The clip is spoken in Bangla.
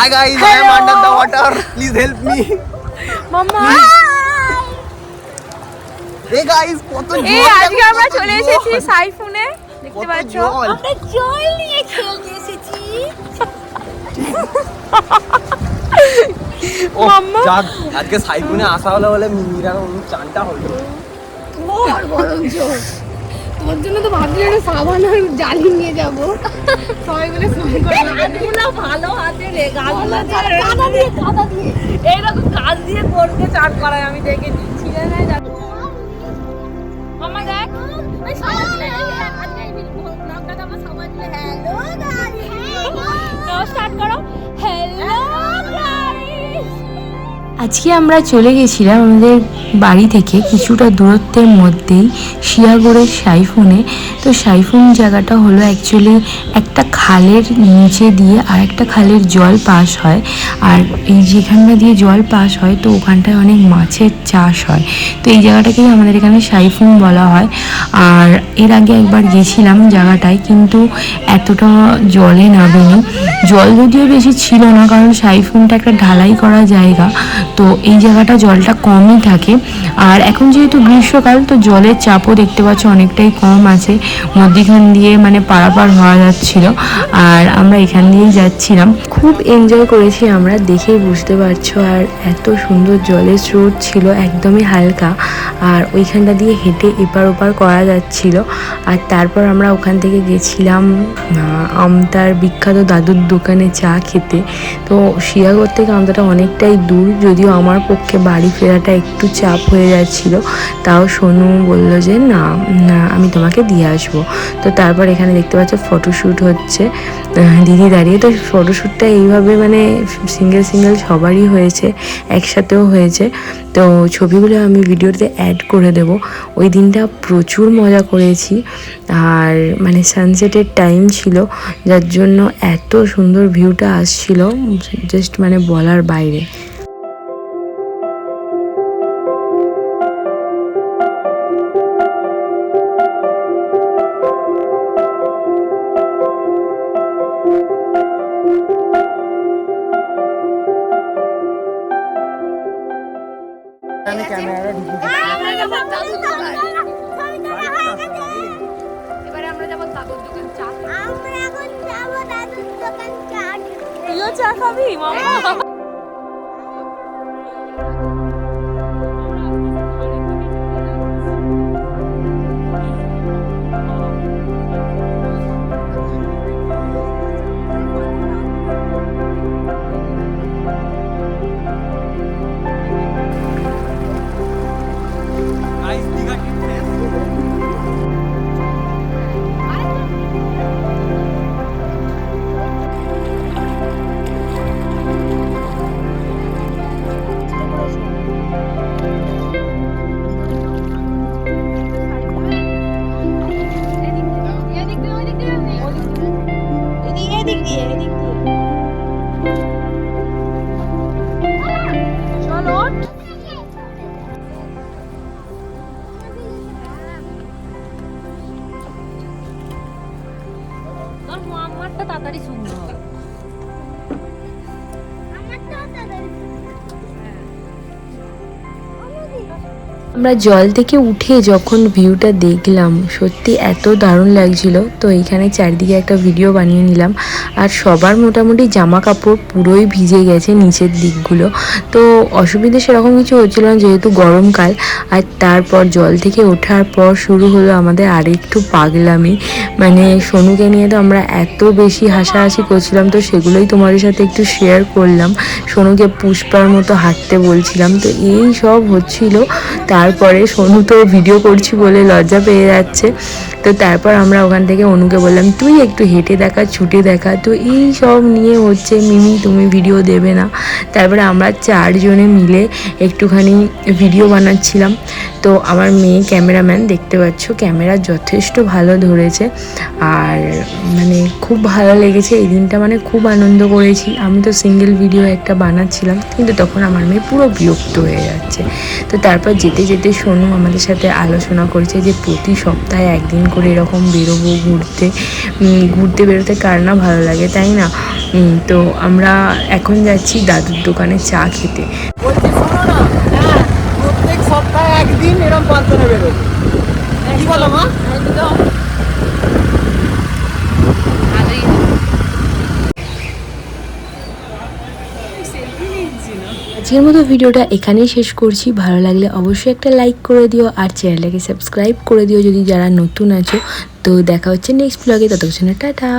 Hi guys, Hello. I am under the water. Please help me. Mamma Hey guys, কত জল এই আজকে আমরা চলে। এসেছি সাইফুনে দেখতে পাচ্ছ আমরা জল নিয়ে খেলতে এসেছি ও, মাম্মা। যাক, আজকে সাইফুনে আসা হলো বলে মিমিরা চানটা হলো মোর গরম জল তোর জন্য তো ভাবছি একটা সাবান আর জালি নিয়ে যাব। সবাই মিলে স্নান করে হাতগুলো ভালো হাতে রে গাছগুলো কাদা দিয়ে কাদা দিয়ে। এইরকম গাছ দিয়ে করতে চান করায় আমি দেখেছি ছিঁড়ে নেয় আজকে আমরা চলে গেছিলাম আমাদের বাড়ি থেকে কিছুটা দূরত্বের মধ্যেই শিয়াগড়ের সাইফুনে। তো সাইফুন জায়গাটা হলো অ্যাকচুয়ালি একটা খালের নিচে দিয়ে আর একটা খালের জল পাস হয়। আর এই যেখানটা দিয়ে জল পাস হয়, তো ওখানটায় অনেক মাছের চাষ হয়। তো এই জায়গাটাকেই আমাদের এখানে সাইফুন বলা হয়। আর এর আগে একবার গেছিলাম জায়গাটায়, কিন্তু এতটা জলে নামেনি জল যদিও বেশি ছিল না, কারণ সাইফুনটা একটা ঢালাই করা জায়গা, তো এই জায়গাটা জলটা কমই থাকে। আর এখন যেহেতু গ্রীষ্মকাল, তো জলের চাপও দেখতে পাচ্ছ অনেকটাই কম আছে। মধ্যিখান দিয়ে মানে পারাপার হওয়া যাচ্ছিল, আর আমরা এখান দিয়েই যাচ্ছিলাম। খুব এনজয় করেছি আমরা, দেখেই বুঝতে পারছ। আর এত সুন্দর জলের স্রোত ছিল, একদমই হালকা। আর ওইখানটা দিয়ে হেঁটে এপার ওপার করা যাচ্ছিল। আর তারপর আমরা ওখান থেকে গেছিলাম আমতার বিখ্যাত দাদুর দোকানে চা খেতে। তো শিয়াগড় থেকে আমতাটা অনেকটাই দূর, যদিও আমার পক্ষে বাড়ি ফেরাটা একটু চাপ হয়ে যাচ্ছিল। তাও সোনু বলল যে, না না, আমি তোমাকে দিয়ে আসব। তো তারপর এখানে দেখতে পাচ্ছ ফটোশ্যুট হচ্ছে। দিদি দাঁড়িয়ে, তো ফটোশ্যুটটা এইভাবে মানে সিঙ্গেল সিঙ্গেল সবারই হয়েছে, একসাথেও হয়েছে। তো ছবিগুলো আমি ভিডিওতে অ্যাড করে দেব। ওই দিনটা প্রচুর মজা করেছি। আর মানে সানসেটের টাইম ছিল যার জন্য এত সুন্দর ভিউটা আসছিল জাস্ট মানে বলার বাইরে। আমি চা খাবি মাম্মা তাড়াতাড়ি সুন্দর হবে আমরা জল থেকে উঠে যখন ভিউটা দেখলাম, সত্যি এত দারুণ লাগছিল। তো এইখানে চারিদিকে একটা ভিডিও বানিয়ে নিলাম। আর সবার মোটামুটি জামা কাপড় পুরোই ভিজে গেছে নিচের দিকগুলো। তো অসুবিধে সেরকম কিছু হচ্ছিল না, যেহেতু গরমকাল। আর তারপর জল থেকে ওঠার পর শুরু হলো আমাদের আরেকটু পাগলামি। মানে সোনুকে নিয়ে তো আমরা এত বেশি হাসাহাসি করছিলাম, তো সেগুলোই তোমাদের সাথে একটু শেয়ার করলাম। সোনুকে পুষ্পার মতো হাঁটতে বলছিলাম। তো এই সব হচ্ছিল তারপরে সোনু তো ভিডিও করছি বলে লজ্জা পেয়ে যাচ্ছে। তো তারপর আমরা ওখান থেকে অনুকে বললাম, তুই একটু হেঁটে দেখা, ছুটে দেখা। তো এই সব নিয়ে হচ্ছে, মিমি, তুমি ভিডিও দেবে না। তারপরে আমরা চারজনে মিলে একটুখানি ভিডিও বানাচ্ছিলাম। তো আমার মেয়ে ক্যামেরাম্যান, দেখতে পাচ্ছ, ক্যামেরা যথেষ্ট ভালো ধরেছে। আর মানে খুব ভালো লেগেছে, এই দিনটা মানে খুব আনন্দ করেছি। আমি তো সিঙ্গেল ভিডিও একটা বানাচ্ছিলাম, কিন্তু তখন আমার মেয়ে পুরো বিরক্ত হয়ে যাচ্ছে। তো তারপর যেতে যেতে সোনু আমাদের সাথে আলোচনা করছে যে প্রতি সপ্তাহে একদিন করে এরকম বেরোবো ঘুরতে ঘুরতে বেরোতে কার না ভালো লাগে তাই না? তো আমরা এখন যাচ্ছি দাদুর দোকানে চা খেতে। হ্যাঁ প্রত্যেক সপ্তাহে একদিন এরকম পাঁচজনে বেরোবে কি বলো মা? আজকের মতো ভিডিওটা এখানেই শেষ করছি। ভালো লাগলে অবশ্যই একটা লাইক করে দিও আর চ্যানেলটাকে সাবস্ক্রাইব করে দিও যদি যারা নতুন আছো। তো দেখা হচ্ছে নেক্সট ব্লগে ততক্ষণে টাটা।